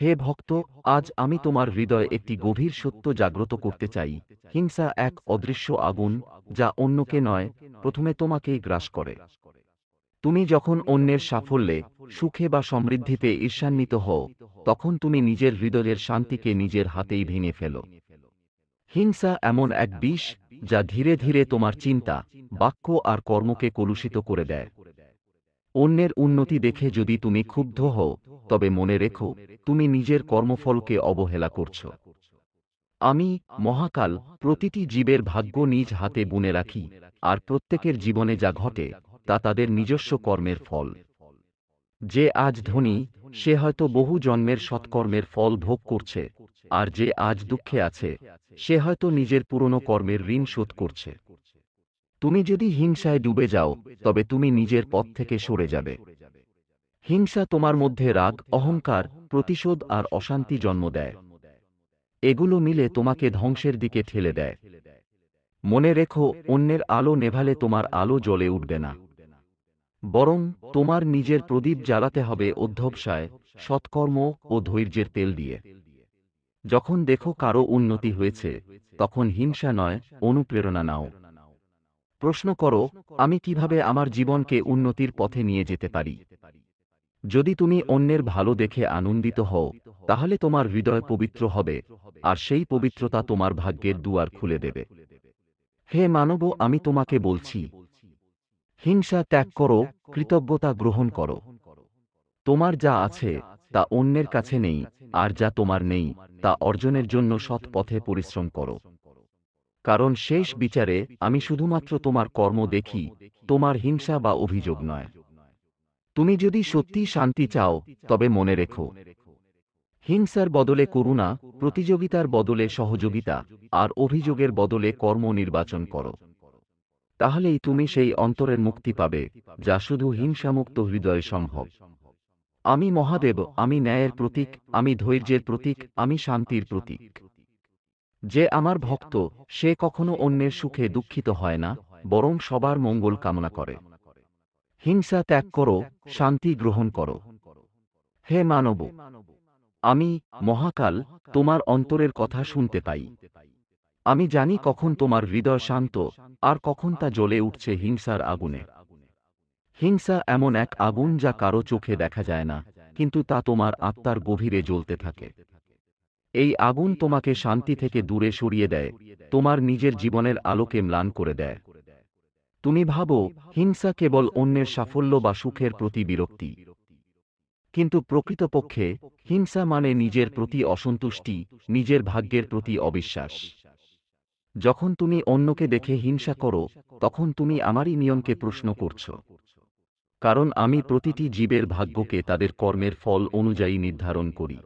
হে ভক্ত, আজ আমি তোমার হৃদয়ে একটি গভীর সত্য জাগ্রত করতে চাই। হিংসা এক অদৃশ্য আগুন, যা অন্যকে নয়, প্রথমে তোমাকেই গ্রাস করে। তুমি যখন অন্যের সাফল্যে, সুখে বা সমৃদ্ধিতে ঈর্ষান্বিত হও, তখন তুমি নিজের হৃদয়ের শান্তিকে নিজের হাতেই ভেঙে ফেলো। হিংসা এমন এক বিষ, যা ধীরে ধীরে তোমার চিন্তা, বাক্য আর কর্মকে কলুষিত করে দেয়। অন্যের উন্নতি দেখে যদি তুমি ক্ষুব্ধ হও তবে মনে রেখো, তুমি নিজের কর্মফলকে অবহেলা করছ। আমি, মহাকাল, প্রতিটি জীবের ভাগ্য নিজ হাতে বুনে রাখি, আর প্রত্যেকের জীবনে যা ঘটে, তা তাদের নিজস্ব কর্মের ফল। যে আজ ধনী, সে হয়তো বহু জন্মের সৎকর্মের ফল ভোগ করছে, আর যে আজ দুঃখে আছে, সে হয়তো নিজের পুরনো কর্মের ঋণ শোধ করছে। তুমি যদি হিংসায় ডুবে যাও, তবে তুমি নিজের পথ থেকে সরে যাবে। হিংসা তোমার মধ্যে রাগ, অহংকার, প্রতিশোধ আর অশান্তি জন্ম দেয়। এগুলো মিলে তোমাকে ধ্বংসের দিকে ঠেলে দেয়। মনে রেখো, অন্যের আলো নেভালে তোমার আলো জ্বলে উঠবে না। বরং তোমার নিজের প্রদীপ জ্বালাতে হবে অধ্যবসায়, সৎকর্ম ও ধৈর্যের তেল দিয়ে। যখন দেখো কারও উন্নতি হয়েছে, তখন হিংসা নয়, অনুপ্রেরণা নাও। প্রশ্ন করো, আমি কীভাবে আমার জীবনকে উন্নতির পথে নিয়ে যেতে পারি? যদি তুমি অন্যের ভালো দেখে আনন্দিত হও, তাহলে তোমার হৃদয় পবিত্র হবে, আর সেই পবিত্রতা তোমার ভাগ্যের দুয়ার খুলে দেবে। হে মানব, আমি তোমাকে বলছি, হিংসা ত্যাগ করো, কৃতজ্ঞতা গ্রহণ করো। তোমার যা আছে, তা অন্যের কাছে নেই, আর যা তোমার নেই, তা অর্জনের জন্য সৎ পথে পরিশ্রম করো। কারণ শেষ বিচারে আমি শুধুমাত্র তোমার কর্ম দেখি, তোমার হিংসা বা অভিযোগ নয়। তুমি যদি সত্যি শান্তি চাও, তবে মনে রেখো। হিংসার বদলে করুণা, প্রতিযোগিতার বদলে সহযোগিতা, আর অভিযোগের বদলে কর্ম নির্বাচন করো। তাহলেই তুমি সেই অন্তরের মুক্তি পাবে, যা শুধু হিংসামুক্ত হৃদয়ে সম্ভব। আমি মহাদেব, আমি ন্যায়ের প্রতীক, আমি ধৈর্যের প্রতীক, আমি শান্তির প্রতীক। যে আমার ভক্ত, সে কখনো অন্যের সুখে দুঃখিত হয় না, বরং সবার মঙ্গল কামনা করে। হিংসা ত্যাগ করো, শান্তি গ্রহণ করো। হে মানব, আমি মহাকাল তোমার অন্তরের কথা শুনতে পাই। আমি জানি কখন তোমার হৃদয় শান্ত, আর কখন তা জ্বলে উঠছে হিংসার আগুনে। হিংসা এমন এক আগুন যা কারও চোখে দেখা যায় না, কিন্তু তা তোমার আত্মার গভীরে জ্বলতে থাকে। এই আগুন তোমাকে শান্তি থেকে দূরে সরিয়ে দেয়, তোমার নিজের জীবনের আলোকে ম্লান করে দেয়। তুমি ভাবো, হিংসা কেবল অন্যের সাফল্য বা সুখের প্রতি বিরক্তি। কিন্তু প্রকৃতপক্ষে, হিংসা মানে নিজের প্রতি অসন্তুষ্টি, নিজের ভাগ্যের প্রতি অবিশ্বাস। যখন তুমি অন্যকে দেখে হিংসা করো, তখন তুমি আমারই নিয়মকে প্রশ্ন করছ। কারণ আমি প্রতিটি জীবের ভাগ্যকে তাদের কর্মের ফল অনুযায়ী নির্ধারণ করি।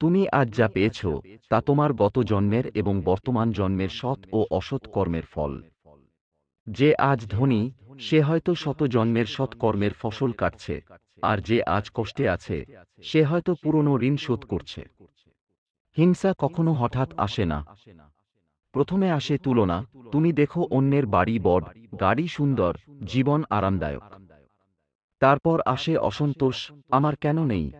তুমি আজ যা পেয়েছ, তা তোমার গত জন্মের এবং বর্তমান জন্মের সৎ ও অসৎ কর্মের ফল। যে আজ ধনী, সে হয়তো শত জন্মের সৎ কর্মের ফসল কাটছে, আর যে আজ কষ্টে আছে, সে হয়তো পুরনো ঋণ শোধ করছে। হিংসা কখনো হঠাৎ আসে না। প্রথমে আসে তুলনা, তুমি দেখো অন্যের বাড়ি বড় গাড়ি সুন্দর, জীবন আরামদায়ক। তারপর আসে অসন্তোষ, আমার কেন নেই?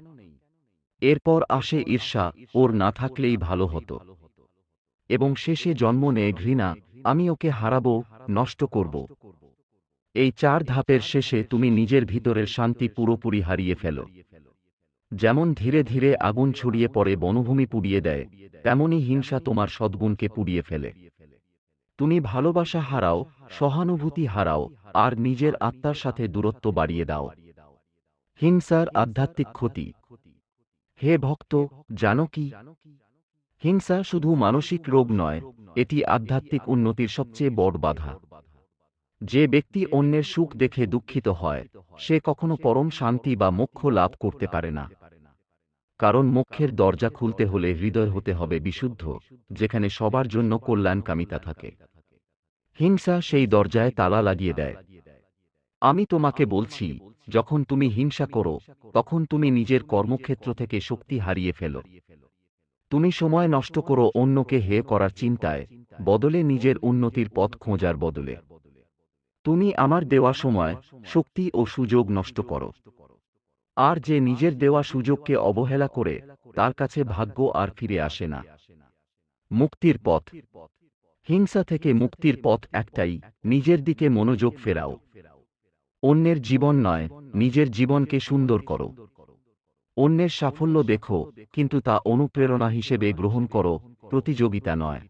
এরপর আসে ঈর্ষা, ওর না থাকলেই ভালো হতো। এবং শেষে জন্ম নেয় ঘৃণা, আমি ওকে হারাবো, নষ্ট করব। এই চার ধাপের শেষে তুমি নিজের ভিতরের শান্তি পুরোপুরি হারিয়ে ফেলো। যেমন ধীরে ধীরে আগুন ছড়িয়ে পড়ে, বনভূমি পুড়িয়ে দেয় তেমনি হিংসা তোমার সদ্গুণকে পুড়িয়ে ফেলে। তুমি ভালোবাসা হারাও, সহানুভূতি হারাও, আর নিজের আত্মার সাথে দূরত্ব বাড়িয়ে দাও। হিংসার আধ্যাত্মিক ক্ষতি। হে ভক্ত, জানো কি? হিংসা শুধু মানসিক রোগ নয়, এটি আধ্যাত্মিক উন্নতির সবচেয়ে বড় বাধা। যে ব্যক্তি অন্যের সুখ দেখে দুঃখিত হয়, সে কখনো পরম শান্তি বা মোক্ষ লাভ করতে পারে না। কারণ মোক্ষের দরজা খুলতে হলে হৃদয় হতে হবে বিশুদ্ধ, যেখানে সবার জন্য কল্যাণকামিতা থাকে। হিংসা সেই দরজায় তালা লাগিয়ে দেয়। আমি তোমাকে বলছি, যখন তুমি হিংসা করো, তখন তুমি নিজের কর্মক্ষেত্র থেকে শক্তি হারিয়ে ফেলো। তুমি সময় নষ্ট করো অন্যকে হে করার চিন্তায়, বদলে নিজের উন্নতির পথ খোঁজার বদলে। তুমি আমার দেওয়া সময়, শক্তি ও সুযোগ নষ্ট করো। আর যে নিজের দেওয়া সুযোগকে অবহেলা করে, তার কাছে ভাগ্য আর ফিরে আসে না। মুক্তির পথ। হিংসা থেকে মুক্তির পথ একটাই, নিজের দিকে মনোযোগ ফেরাও। অন্যের জীবন নয়, নিজের জীবনকে সুন্দর করো। অন্যের সাফল্য দেখো, কিন্তু তা অনুপ্রেরণা হিসেবে গ্রহণ করো, প্রতিযোগিতা নয়।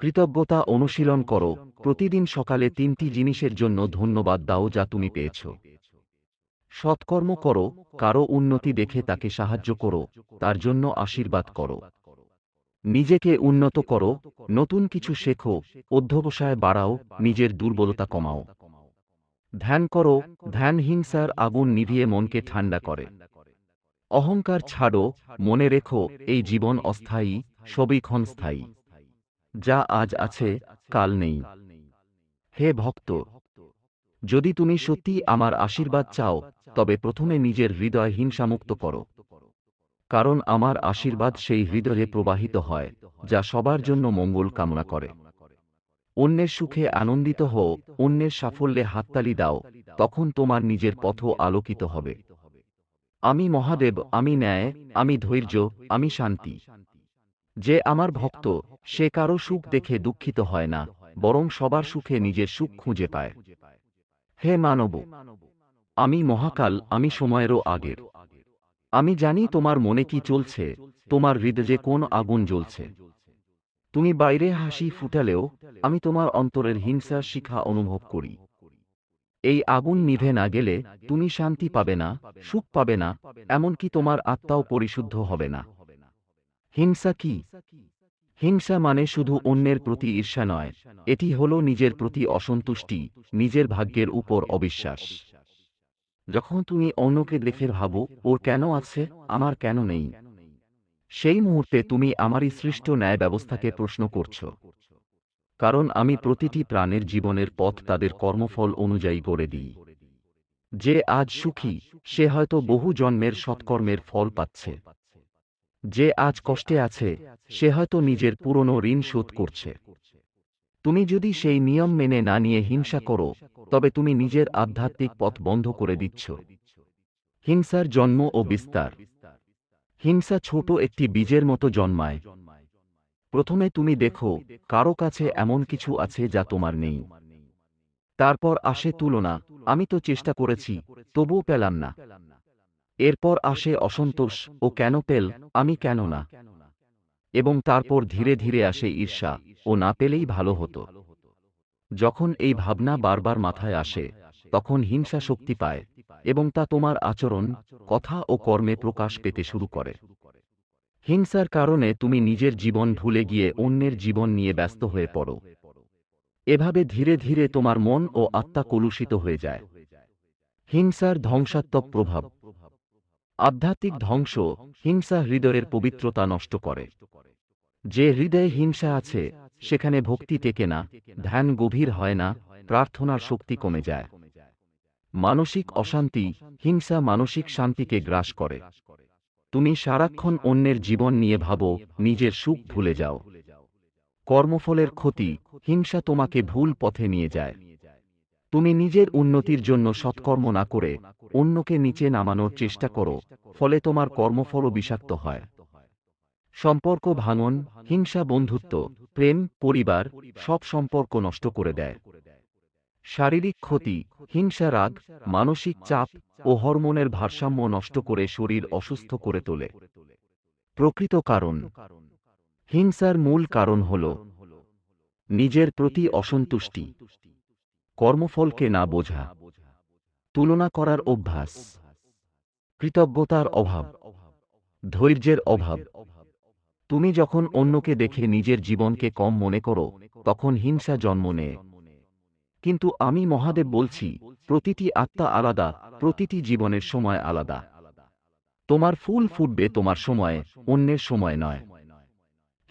কৃতজ্ঞতা অনুশীলন করো, প্রতিদিন সকালে তিনটি জিনিসের জন্য ধন্যবাদ দাও যা তুমি পেয়েছ। সৎকর্ম করো, কারও উন্নতি দেখে তাকে সাহায্য করো, তার জন্য আশীর্বাদ করো। নিজেকে উন্নত করো, নতুন কিছু শেখো, অধ্যবসায় বাড়াও, নিজের দুর্বলতা কমাও। ধ্যান করো, ধ্যান হিংসার আগুন নিভিয়ে মনকে ঠান্ডা করে। অহংকার ছাড়ো, মনে রেখো, এই জীবন অস্থায়ী, সবই ক্ষণস্থায়ী। যা আজ আছে, কাল নেই। হে ভক্ত, যদি তুমি সত্যি আমার আশীর্বাদ চাও, তবে প্রথমে নিজের হৃদয় হিংসামুক্ত করো। কারণ আমার আশীর্বাদ সেই হৃদয়ে প্রবাহিত হয়, যা সবার জন্য মঙ্গল কামনা করে। অন্যের সুখে আনন্দিত হও, অন্যের সাফল্যে হাততালি দাও, তখন তোমার নিজের পথ আলোকিত হবে। আমি মহাদেব, আমি ন্যায়, আমি ধৈর্য, আমি শান্তি। যে আমার ভক্ত, সে কারও সুখ দেখে দুঃখিত হয় না, বরং সবার সুখে নিজের সুখ খুঁজে পায়। হে মানব, আমি মহাকাল, আমি সময়েরও আগের। আমি জানি তোমার মনে কি চলছে, তোমার হৃদয়ে কোন আগুন জ্বলছে। তুমি বাইরে হাসি ফুটালেও, আমি তোমার অন্তরের হিংসার শিখা অনুভব করি। এই আগুন নিভে না গেলে তুমি শান্তি পাবে না, সুখ পাবে না, এমনকি তোমার আত্মাও পরিশুদ্ধ হবে না। হিংসা কি? হিংসা মানে শুধু অন্যের প্রতি ঈর্ষা নয়, এটি হল নিজের প্রতি অসন্তুষ্টি, নিজের ভাগ্যের উপর অবিশ্বাস। যখন তুমি অন্যকে দেখে ভাবো, ওর কেন আছে? আমার কেন নেই? সেই মুহূর্তে তুমি আমারই সৃষ্ট ন্যায় ব্যবস্থাকে প্রশ্ন করছ। কারণ আমি প্রতিটি প্রাণের জীবনের পথ তাদের কর্মফল অনুযায়ী করে দিই। যে আজ সুখী, সে হয়তো বহু জন্মের সৎকর্মের ফল পাচ্ছে। যে আজ কষ্টে আছে, সে হয়তো নিজের পুরনো ঋণ শোধ করছে। তুমি যদি সেই নিয়ম মেনে না নিয়ে হিংসা করো, তবে তুমি নিজের আধ্যাত্মিক পথ বন্ধ করে দিচ্ছ। হিংসার জন্ম ও বিস্তার। হিংসা ছোট একটি বীজের মতো জন্মায়। প্রথমে তুমি দেখো, কারও কাছে এমন কিছু আছে যা তোমার নেই। তারপর আসে তুলনা, আমি তো চেষ্টা করেছি, তবুও পেলাম না। এরপর আসে অসন্তোষ, ও কেন পেল, আমি কেন না? এবং তারপর ধীরে ধীরে আসে ঈর্ষা, ও না পেলেই ভালো হতো। যখন এই ভাবনা বারবার মাথায় আসে, তখন হিংসা শক্তি পায়, এবং তা তোমার আচরণ, কথা ও কর্মে প্রকাশ পেতে শুরু করে। হিংসার কারণে তুমি নিজের জীবন ভুলে গিয়ে অন্যের জীবন নিয়ে ব্যস্ত হয়ে পড়ো। এভাবে ধীরে ধীরে তোমার মন ও আত্মা কলুষিত হয়ে যায়। হিংসার ধ্বংসাত্মক প্রভাব। আধ্যাত্মিক ধ্বংস হিংসা হৃদয়ের পবিত্রতা নষ্ট করে। যে হৃদয়ে হিংসা আছে, সেখানে ভক্তি টেকে না, ধ্যান গভীর হয় না, প্রার্থনার শক্তি কমে যায়। মানসিক অশান্তি হিংসা মানসিক শান্তিকে গ্রাস করে। তুমি সারাক্ষণ অন্যের জীবন নিয়ে ভাবো, নিজের সুখ ভুলে যাও। কর্মফলের ক্ষতি, হিংসা তোমাকে ভুল পথে নিয়ে যায়। তুমি নিজের উন্নতির জন্য সৎকর্ম না করে, অন্যকে নিচে নামানোর চেষ্টা করো, ফলে তোমার কর্মফলও বিষাক্ত হয়। সম্পর্ক ভাঙন, হিংসা বন্ধুত্ব, প্রেম, পরিবার, সব সম্পর্ক নষ্ট করে দেয়। শারীরিক ক্ষতি, হিংসা, রাগ, মানসিক চাপ ও হরমোনের ভারসাম্য নষ্ট করে শরীর অসুস্থ করে তোলে। প্রকৃত কারণ, হিংসার মূল কারণ হল নিজের প্রতি অসন্তুষ্টি। কর্মফলকে না বোঝা, তুলনা করার অভ্যাস, কৃতজ্ঞতার অভাব, ধৈর্যের অভাব। তুমি যখন অন্যকে দেখে নিজের জীবনকে কম মনে করো, তখন হিংসা জন্ম নেয়। কিন্তু আমি মহাদেব বলছি, প্রতিটি আত্মা আলাদা, প্রতিটি জীবনের সময় আলাদা। তোমার ফুল ফুটবে তোমার সময়, অন্যের সময় নয়।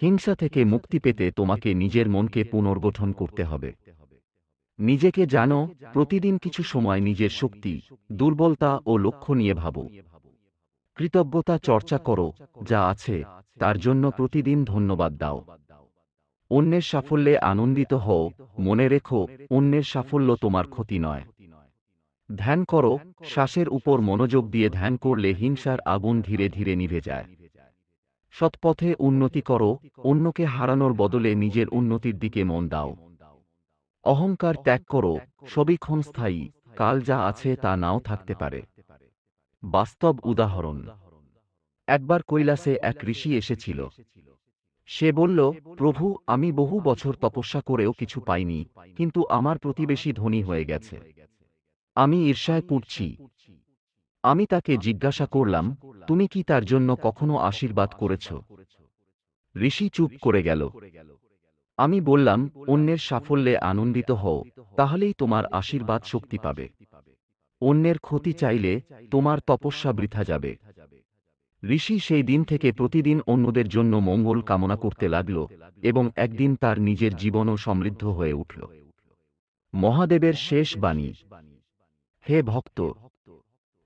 হিংসা থেকে মুক্তি পেতে তোমাকে নিজের মনকে পুনর্গঠন করতে হবে। নিজেকে জানো, প্রতিদিন কিছু সময় নিজের শক্তি, দুর্বলতা ও লক্ষ্য নিয়ে ভাবো। কৃতজ্ঞতা চর্চা করো, যা আছে, তার জন্য প্রতিদিন ধন্যবাদ দাও। অন্যের সাফল্যে আনন্দিত হও, মনে রেখো, অন্যের সাফল্য তোমার ক্ষতি নয়। ধ্যান করো, শ্বাসের উপর মনোযোগ দিয়ে ধ্যান করলে হিংসার আগুন ধীরে ধীরে নিভে যায়। সৎপথে উন্নতি করো, অন্যকে হারানোর বদলে নিজের উন্নতির দিকে মন দাও। অহংকার ত্যাগ করো, সবই ক্ষণস্থায়ী, কাল যা আছে তা নাও থাকতে পারে। বাস্তব উদাহরণ। একবার কৈলাসে এক ঋষি এসেছিল। সে বলল, প্রভু, আমি বহু বছর তপস্যা করেও কিছু পাইনি, কিন্তু আমার প্রতিবেশী ধনী হয়ে গেছে। আমি ঈর্ষায় পুড়ছি আমি তাকে জিজ্ঞাসা করলাম, তুমি কি তার জন্য কখনো আশীর্বাদ করেছ? ঋষি চুপ করে গেল। আমি বললাম, অন্যের সাফল্যে আনন্দিত হও, তাহলেই তোমার আশীর্বাদ শক্তি পাবে। অন্যের ক্ষতি চাইলে তোমার তপস্যা বৃথা যাবে। ঋষি সেই দিন থেকে প্রতিদিন অন্যদের জন্য মঙ্গল কামনা করতে লাগল এবং একদিন তার নিজের জীবনও সমৃদ্ধ হয়ে উঠল। মহাদেবের শেষ বাণী। হে ভক্ত,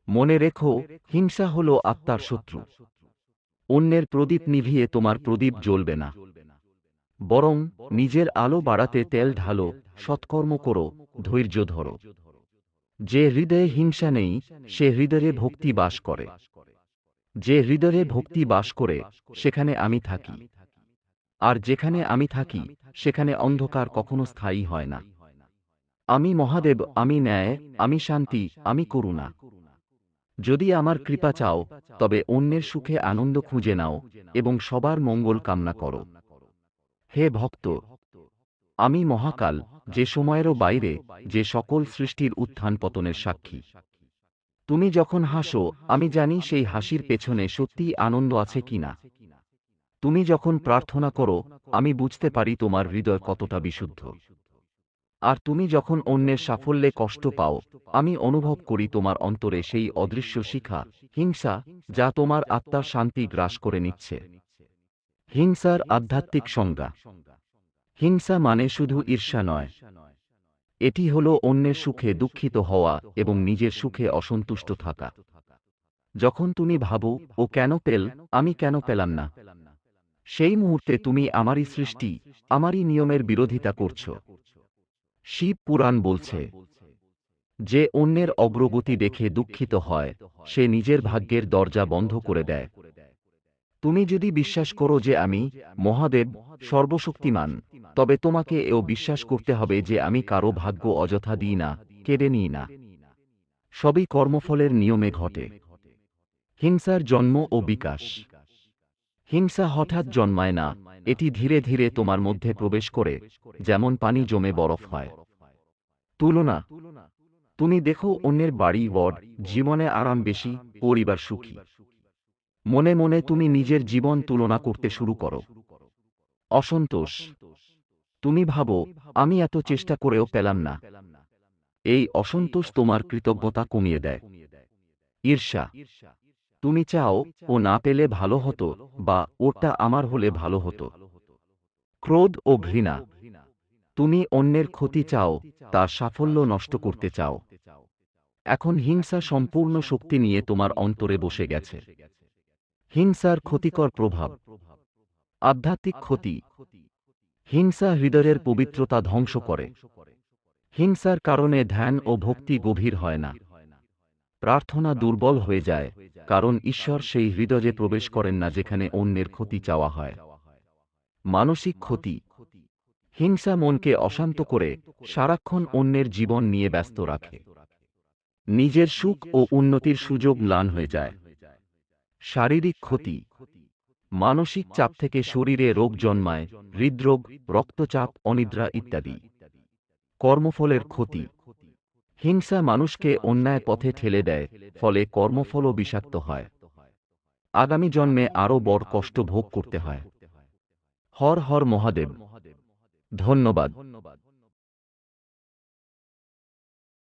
মনে রেখো, হিংসা হল আত্মার শত্রু। অন্যের প্রদীপ নিভিয়ে তোমার প্রদীপ জ্বলবে না। বরং নিজের আলো বাড়াতে তেল ঢালো, সৎকর্ম করো, ধৈর্য ধরো। যে হৃদয়ে হিংসা নেই, সে হৃদয়ে ভক্তি বাস করে। যে হৃদয়ে ভক্তি বাস করে, সেখানে আমি থাকি। আর যেখানে আমি থাকি, সেখানে অন্ধকার কখনো স্থায়ী হয় না। আমি মহাদেব, আমি ন্যায়, আমি শান্তি, আমি করুণা। যদি আমার কৃপা চাও, তবে অন্যের সুখে আনন্দ খুঁজে নাও এবং সবার মঙ্গল কামনা করো। হে ভক্ত! আমি মহাকাল, যে সময়েরও বাইরে, যে সকল সৃষ্টির উত্থান পতনের সাক্ষী। তুমি যখন হাসো আমি জানি সেই হাসির পেছনে সত্যিই আনন্দ আছে কিনা। তুমি যখন প্রার্থনা করো আমি বুঝতে পারি তোমার হৃদয় কতটা বিশুদ্ধ। আর তুমি যখন অন্যের সাফল্যে কষ্ট পাও আমি অনুভব করি তোমার অন্তরে সেই অদৃশ্য শিখা হিংসা যা তোমার আত্মার শান্তি গ্রাস করে নিচ্ছে। হিংসার আধ্যাত্মিক সংজ্ঞা। হিংসা মানে শুধু ঈর্ষা নয়। এটি হল অন্যের সুখে দুঃখিত হওয়া এবং নিজের সুখে অসন্তুষ্ট থাকা। যখন তুমি ভাবো, ও কেন পেল? আমি কেন পেলাম না? সেই মুহূর্তে তুমি আমারই সৃষ্টি, আমারই নিয়মের বিরোধিতা করছ। শিব পুরাণ বলছে, যে অন্যের অগ্রগতি দেখে দুঃখিত হয়, সে নিজের ভাগ্যের দরজা বন্ধ করে দেয়। তুমি যদি বিশ্বাস করো যে আমি মহাদেব, সর্বশক্তিমান, তবে তোমাকে এও বিশ্বাস করতে হবে যে আমি কারও ভাগ্য অযথা দিই না, কেড়ে নিই না। সবই কর্মফলের নিয়মে ঘটে। হিংসার জন্ম ও বিকাশ। হিংসা হঠাৎ জন্মায় না, এটি ধীরে ধীরে তোমার মধ্যে প্রবেশ করে, যেমন পানি জমে বরফ হয়। তুলনা। তুমি দেখো অন্যের বাড়ি ওয়ার্ড জীবনে আরাম বেশি, পরিবার সুখী। মনে মনে তুমি নিজের জীবন তুলনা করতে শুরু করো। অসন্তোষ। তুমি ভাবো, আমি এত চেষ্টা করেও পেলাম না। এই অসন্তোষ তোমার কৃতজ্ঞতা কমিয়ে দেয়। ঈর্ষা। তুমি চাও, ও না পেলে ভালো হতো, বা ওটা আমার হলে ভালো হতো। ক্রোধ ও ঘৃণা। তুমি অন্যের ক্ষতি চাও, তার সাফল্য নষ্ট করতে চাও। এখন হিংসা সম্পূর্ণ শক্তি নিয়ে তোমার অন্তরে বসে গেছে। হিংসার ক্ষতিকর প্রভাব। আধ্যাত্মিক ক্ষতি। হিংসা হৃদয়ের পবিত্রতা ধ্বংস করে। হিংসার কারণে ধ্যান ও ভক্তি গভীর হয় না। প্রার্থনা দুর্বল হয়ে যায়, কারণ ঈশ্বর সেই হৃদয়ে প্রবেশ করেন না যেখানে অন্যের ক্ষতি চাওয়া হয়। মানসিক ক্ষতি। হিংসা মনকে অশান্ত করে, সারাক্ষণ অন্যের জীবন নিয়ে ব্যস্ত রাখে। নিজের সুখ ও উন্নতির সুযোগ ম্লান হয়ে যায়। শারীরিক ক্ষতি। মানসিক চাপ থেকে শরীরে রোগ জন্মায়, হৃদরোগ, রক্তচাপ, অনিদ্রা ইত্যাদি। কর্মফলের ক্ষতি। হিংসা মানুষকে অন্যায় পথে ঠেলে দেয়, ফলে কর্মফলও বিষাক্ত হয়। আগামী জন্মে আরও বড় কষ্ট ভোগ করতে হয়। হর হর মহাদেব। ধন্যবাদ।